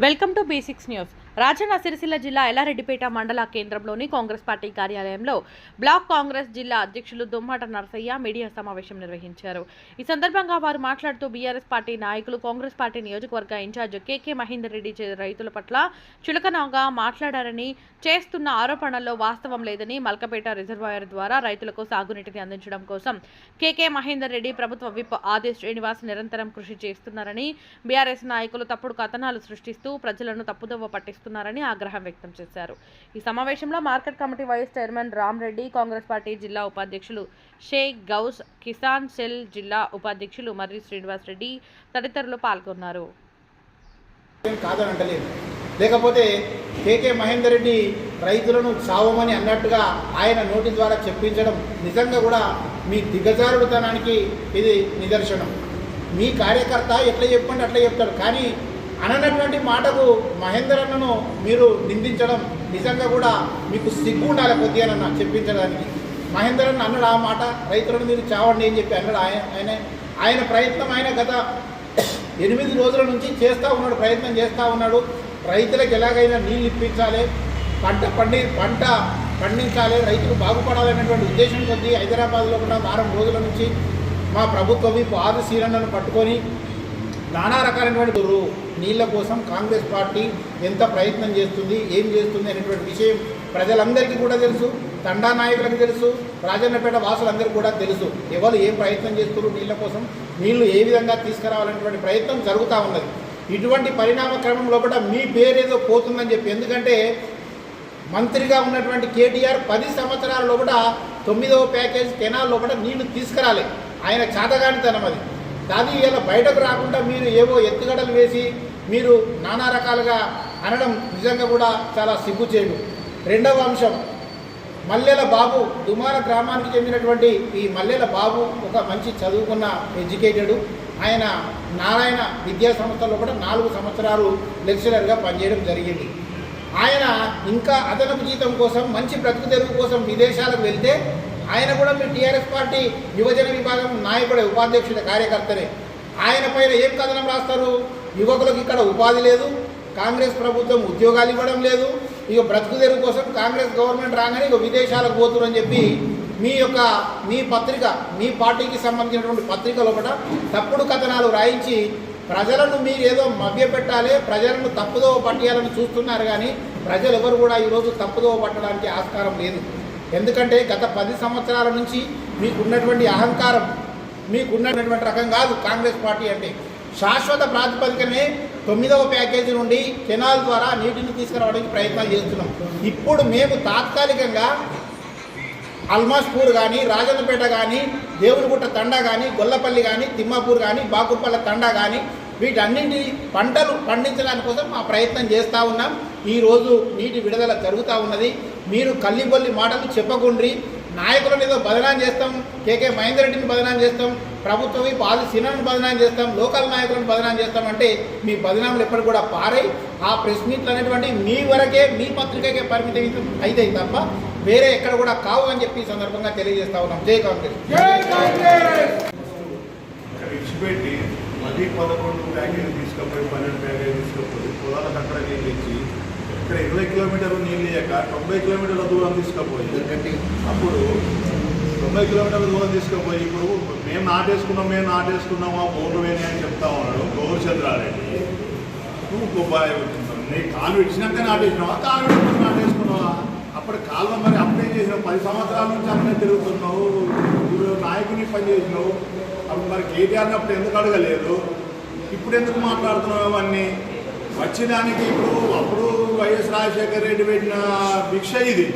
Welcome to basics news Rajanna Sircilla జిల్లా ఎల్లారెడ్డిపేట మండల కేంద్రంలోని కాంగ్రెస్ పార్టీ కార్యాలయంలో బ్లాక్ కాంగ్రెస్ జిల్లా అధ్యక్షులు దుమ్మాట నరసయ్య మీడియా సమావేశం నిర్వహించారు. ఈ సందర్భంగా వారు మాట్లాడుతూ బీఆర్ఎస్ పార్టీ నాయకులు కాంగ్రెస్ పార్టీ నియోజకవర్గ ఇన్ఛార్జ్ కేకే మహేందర్ రెడ్డి చే- రైతుల పట్ల చులకనగా మాట్లాడారని చేస్తున్న ఆరోపణల్లో వాస్తవం లేదని మల్కపేట రిజర్వాయర్ ద్వారా రైతులకు సాగునీటిని అందించడం కోసం కేకే మహేందర్ రెడ్డి ప్రభుత్వ విప్ ఆది శ్రీనివాస్ నిరంతరం కృషి చేస్తున్నారని బీఆర్ఎస్ నాయకులు తప్పుడు కథనాలు సృష్టిస్తూ ప్రజలను తప్పుదోవ పట్టిస్తున్నారని ఆగ్రహం వ్యక్తం చేశారు. ఈ సమావేశంలో market committee vice chairman Ram Reddy Congress party జిల్లా ఉపాధ్యక్షులు షేక్ గౌస్ కిసాన్ సెల్ జిల్లా ఉపాధ్యక్షులు మర్రి శ్రీనివాస్ రెడ్డి తదితరులు పాల్గొన్నారు. కాదని లేకపోతే కేకే మహేందర్ రెడ్డి రైతులను చావమని అన్నట్టుగా ఆయన నోటి ద్వారా చెప్పించడం నిజంగా కూడా మీ దిగజారుడుతనానికి ఇది నిదర్శనం. మీ కార్యకర్త ఎట్లా చెప్పండి అట్లా చెప్తాడు కానీ అననటువంటి మాటకు మహేందర్ అన్నను మీరు నిందించడం నిజంగా కూడా మీకు సిగ్గు ఉండాలి కొద్దిగా అన్న చెప్పించడానికి. మహేందర్ అన్న అన్నాడు ఆ మాట రైతులను మీరు చావండి అని చెప్పి అన్నాడు ఆయన ఆయన. ఆయన ప్రయత్నం ఆయన గత ఎనిమిది రోజుల నుంచి చేస్తూ ఉన్నాడు ప్రయత్నం చేస్తూ ఉన్నాడు. రైతులకు ఎలాగైనా నీళ్ళు ఇప్పించాలి పంట పండి పంట పండించాలి రైతులు బాగుపడాలనేటువంటి ఉద్దేశం కొద్దీ హైదరాబాద్లో కూడా వారం రోజుల నుంచి మా ప్రభుత్వం విపు ఆది పట్టుకొని నానా రకాలైనటువంటి రు- నీళ్ళ కోసం కాంగ్రెస్ పార్టీ ఎంత ప్రయత్నం చేస్తుంది ఏం చేస్తుంది అనేటువంటి విషయం ప్రజలందరికీ కూడా తెలుసు తండా నాయకులకు తెలుసు రాజన్నపేట వాసులందరికీ కూడా తెలుసు. ఎవరు ఏం ప్రయత్నం చేస్తున్నారు నీళ్ళ కోసం నీళ్ళు ఏ విధంగా తీసుకురావాలనేటువంటి ప్రయత్నం జరుగుతూ ఉన్నది. ఇటువంటి పరిణామ క్రమం లోపల మీ పేరేదో పోతుందని చెప్పి ఎందుకంటే మంత్రిగా ఉన్నటువంటి కేటీఆర్ పది సంవత్సరాల లోపల తొమ్మిదవ ప్యాకేజ్ కెనాల్ లోపల నీళ్ళు తీసుకురాలి. ఆయన చాతగానితనం అది. కానీ ఇలా బయటకు రాకుండా మీరు ఏవో ఎత్తుగడలు వేసి మీరు నానా రకాలుగా అనడం నిజంగా కూడా చాలా సిగ్గుచేటు రెండవ అంశం మల్లెల బాబు దుమార గ్రామానికి చెందినటువంటి ఈ మల్లెల బాబు ఒక మంచి చదువుకున్న ఎడ్యుకేటెడ్. ఆయన నారాయణ విద్యా సంస్థలో కూడా నాలుగు సంవత్సరాలు లెక్చరర్గా పనిచేయడం జరిగింది. ఆయన ఇంకా అదనపు జీతం కోసం మంచి బ్రతుకు తెరువు కోసం విదేశాలకు వెళ్తే ఆయన కూడా మీ టీఆర్ఎస్ పార్టీ యువజన విభాగం నాయకుడే ఉపాధ్యక్షుడి కార్యకర్తనే. ఆయన పైన ఏం కథనం రాస్తారు? యువకులకు ఇక్కడ ఉపాధి లేదు కాంగ్రెస్ ప్రభుత్వం ఉద్యోగాలు ఇవ్వడం లేదు ఇక బ్రతుకు తెరువు కోసం కాంగ్రెస్ గవర్నమెంట్ రాగానే ఇక విదేశాలకు పోతురని చెప్పి మీ యొక్క మీ పత్రిక మీ పార్టీకి సంబంధించినటువంటి పత్రికలు ఒకట తప్పుడు కథనాలు రాయించి ప్రజలను మీరు ఏదో మభ్యపెట్టాలి ప్రజలను తప్పుదోవ పట్టాలని చూస్తున్నారు కానీ ప్రజలు ఎవరు కూడా ఈరోజు తప్పుదోవ పట్టడానికి ఆస్కారం లేదు. ఎందుకంటే గత పది సంవత్సరాల నుంచి మీకున్నటువంటి అహంకారం మీకున్నటువంటి రకం కాదు కాంగ్రెస్ పార్టీ అంటే. శాశ్వత ప్రాతిపదికనే తొమ్మిదవ ప్యాకేజీ నుండి కెనాల్ ద్వారా నీటిని తీసుకురావడానికి ప్రయత్నాలు చేస్తున్నాం. ఇప్పుడు మేము తాత్కాలికంగా అల్మాస్పూర్ కానీ రాజన్నపేట కానీ దేవునిగుట్ట తండా కానీ గొల్లపల్లి కానీ తిమ్మాపూర్ కానీ బాకుపల్ల తండా కానీ వీటన్నింటి పంటలు పండించడానికి కోసం మా ప్రయత్నం చేస్తూ ఉన్నాం. ఈరోజు నీటి విడుదల జరుగుతూ ఉన్నది. మీరు కల్లిబొల్లి మాటలు చెప్పకుండ్రి. నాయకులను ఏదో బదనాం చేస్తాం కేకే మహేందర్ రెడ్డిని బదనాం చేస్తాం ప్రభుత్వం పాది సినాను బదనాం చేస్తాం లోకల్ నాయకులను బదనాం చేస్తాం అంటే మీ బదనాములు ఎప్పటికి కూడా పారై ఆ ప్రెస్ మీట్లు అనేటువంటి మీ వరకే మీ పత్రికకే పరిమితం అయితే తప్ప వేరే ఎక్కడ కూడా కావు అని చెప్పి ఈ సందర్భంగా తెలియజేస్తా ఉన్నాం. జై కాంగ్రెస్. పది పదకొండు ప్యాకేజీ తీసుకపోయి పన్నెండు ప్యాకేజీ తీసుకపోయి పొలాల ఇక్కడ ఇరవై కిలోమీటర్లు నీళ్ళు లేక తొంభై కిలోమీటర్ల దూరం తీసుకుపోయి అప్పుడు తొంభై కిలోమీటర్ల దూరం తీసుకుపోయి ఇప్పుడు మేము నాటేసుకున్నాం మేము నాటేసుకున్నామా బోర్లు వేని అని చెప్తా ఉన్నాడు గౌర్ చంద్రారెడ్డి నువ్వు గొప్ప- నీ కాలు ఇచ్చినాక నాటేసినావా? కాలు నాటేసుకున్నావా? అప్పుడు కాలువ మరి అప్పుడే చేసినావు పది సంవత్సరాల నుంచి అప్పుడే తిరుగుతున్నావు. నాయకుని పని చేసినావు. అప్పుడు మరి కేటీఆర్ని అప్పుడు ఎందుకు అడగలేదు? ఇప్పుడు ఎందుకు మాట్లాడుతున్నావు అవన్నీ? వచ్చినానికి ఇప్పుడు అప్పుడు వైఎస్ రాజశేఖర రెడ్డి పెట్టిన భిక్ష ఇది.